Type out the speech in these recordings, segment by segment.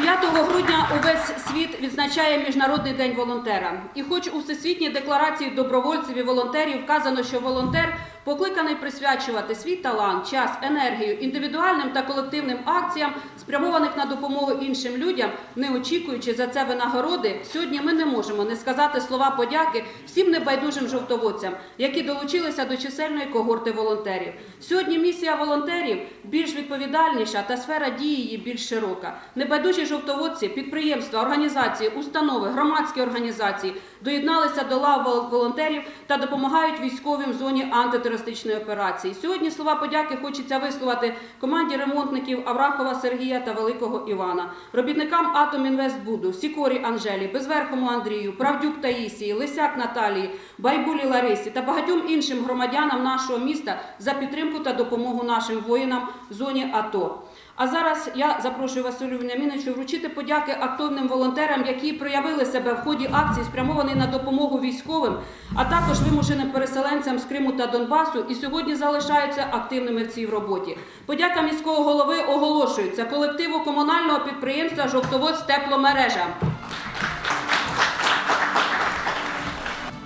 5 грудня увесь світ відзначає Міжнародний день волонтера. І хоч у Всесвітній декларації добровольців і волонтерів вказано, що волонтер покликаний присвячувати свій талант, час, енергію індивідуальним та колективним акціям, спрямованих на допомогу іншим людям, не очікуючи за це винагороди, сьогодні ми не можемо не сказати слова подяки всім небайдужим жовтоводцям, які долучилися до чисельної когорти волонтерів. Сьогодні місія волонтерів більш відповідальніша та сфера дії її більш широка. Небайдужі жовтоводці, підприємства, організації, установи, громадські організації доєдналися до лав волонтерів та допомагають військовим в зоні антитерористичної операції. Сьогодні слова подяки хочеться висловити команді ремонтників Аврахова Сергія та Великого Івана, робітникам Атомінвестбуду, Сікорі Анжелі, Безверхому Андрію, Правдюк Таїсії, Лисяк Наталії, Байбулі Ларисі та багатьом іншим громадянам нашого міста за підтримку та допомогу нашим воїнам в зоні АТО. А зараз я запрошую Василю Веніаміновичу вручити подяки активним волонтерам, які проявили себе в ході акції, спрямованої на допомогу військовим, а також вимушеним переселенцям з Криму та Донбасу, і сьогодні залишаються активними в цій роботі. Подяка міського голови оголошується колективу комунального підприємства Жовтоводськ тепломережа.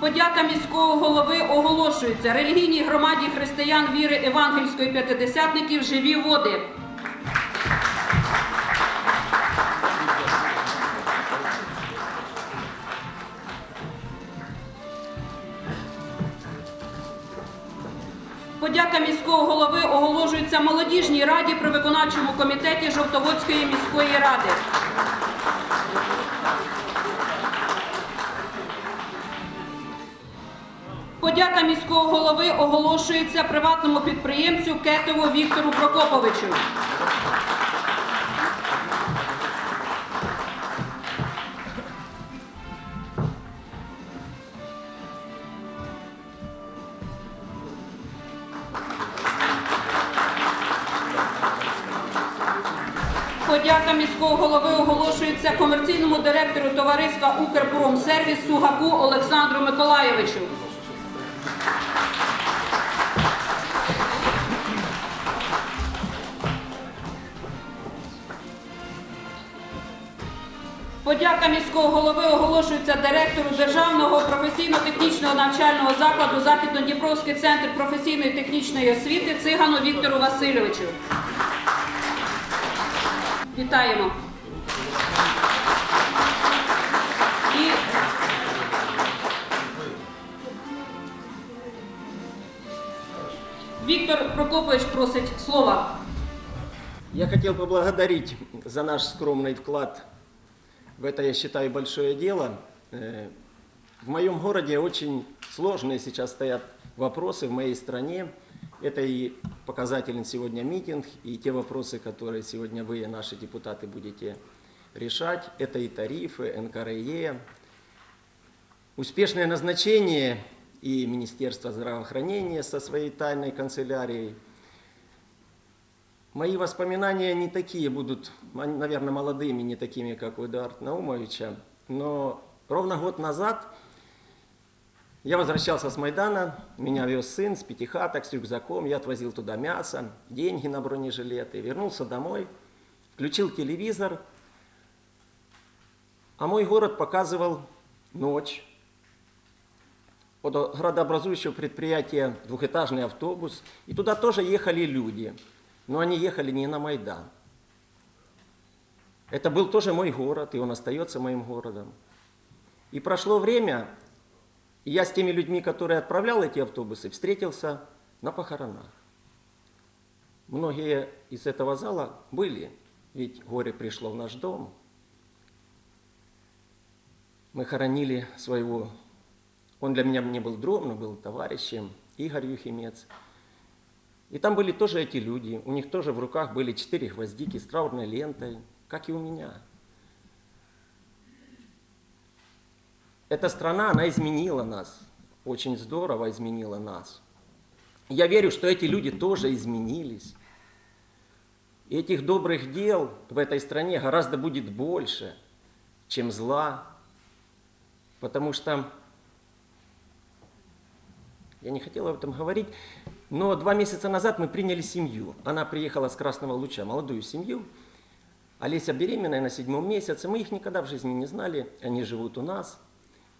Подяка міського голови оголошується релігійній громаді християн віри Евангельської п'ятидесятників живі води. Міського голови оголошується молодіжній раді при виконавчому комітеті Жовтоводської міської ради. Подяка міського голови оголошується приватному підприємцю Кетову Віктору Прокоповичу. Подяка міського голови оголошується комерційному директору товариства Укрпромсервіс Сугаку Олександру Миколайовичу. Подяка міського голови оголошується директору Державного професійно-технічного навчального закладу Західно-Дніпровський центр професійної технічної освіти Цигану Віктору Васильовичу. Вітаємо. І Віктор Прокопович просить слова. Я хотел поблагодарить за наш скромный вклад в это, я считаю, большое дело. Э, В моем городе очень сложные сейчас стоят вопросы в моей стране. Это и показателен сегодня митинг, и те вопросы, которые сегодня вы, наши депутаты, будете решать. Это и тарифы, НКРЕ, успешное назначение и Министерство здравоохранения со своей тайной канцелярией – Мои воспоминания не такие будут, наверное, молодыми, не такими, как у Эдуарда Наумовича. Но ровно год назад я возвращался с Майдана, меня вез сын с пятихаток, с рюкзаком, я отвозил туда мясо, деньги на бронежилеты, вернулся домой, включил телевизор, а мой город показывал ночь. От градообразующего предприятия двухэтажный автобус, и туда тоже ехали люди – но они ехали не на Майдан. Это был тоже мой город, и он остается моим городом. И прошло время, я с теми людьми, которые отправлял эти автобусы, встретился на похоронах. Многие из этого зала были, ведь горе пришло в наш дом. Мы хоронили своего, он для меня не был другом, но был товарищем, Игорь Юхимец. И там были тоже эти люди, у них тоже в руках были четыре гвоздики с траурной лентой, как и у меня. Эта страна, она изменила нас, очень здорово изменила нас. Я верю, что эти люди тоже изменились. Этих добрых дел в этой стране гораздо будет больше, чем зла. Потому что, я не хотел об этом говорить, но два месяца назад мы приняли семью. Она приехала с Красного Луча, молодую семью. Олеся беременная на седьмом месяце, мы их никогда в жизни не знали, они живут у нас.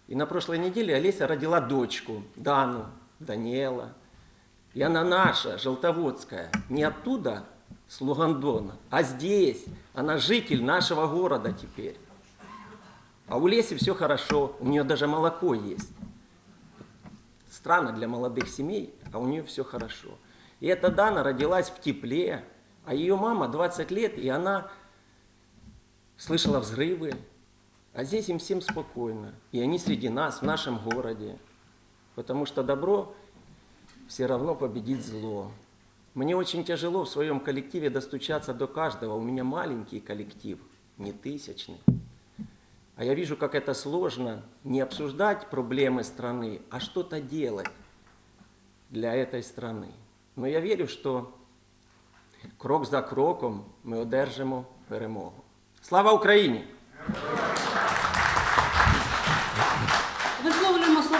И на прошлой неделе Олеся родила дочку, Дану, Даниэла. И она наша, желтоводская, не оттуда, с Лугандона, а здесь. Она житель нашего города теперь. А у Леси все хорошо, у нее даже молоко есть. Странно для молодых семей, а у нее все хорошо. И эта Дана родилась в тепле, а ее мама 20 лет, и она слышала взрывы, а здесь им всем спокойно. И они среди нас, в нашем городе. Потому что добро все равно победит зло. Мне очень тяжело в своем коллективе достучаться до каждого. У меня маленький коллектив, не тысячный. А я вижу, как это сложно не обсуждать проблемы страны, а что-то делать для этой страны. Но я вірю, що крок за кроком ми одержимо перемогу. Слава Україні!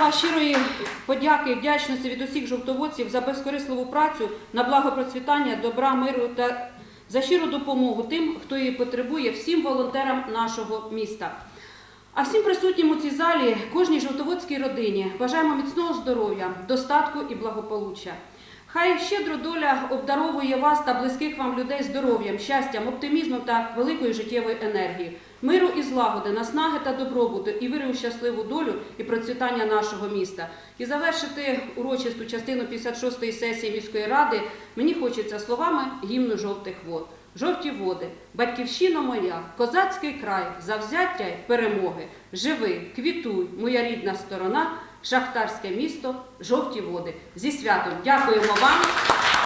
Слова щирої подяки і вдячності від усіх жовтоводців за безкорисливу працю на благо процвітання, добра, миру та за щиру допомогу тим, хто її потребує, всім волонтерам нашого міста. А всім присутнім у цій залі, кожній жовтоводській родині бажаємо міцного здоров'я, достатку і благополуччя. Хай щедро доля обдаровує вас та близьких вам людей здоров'ям, щастям, оптимізмом та великою життєвої енергії, миру і злагоди, наснаги та добробуту, і віри у щасливу долю і процвітання нашого міста. І завершити урочисту частину 56-ї сесії міської ради мені хочеться словами гімну жовтих вод. Жовті води, батьківщина моя, козацький край, завзяття й перемоги. Живи, квітуй, моя рідна сторона, шахтарське місто, жовті води. Зі святом дякуємо вам.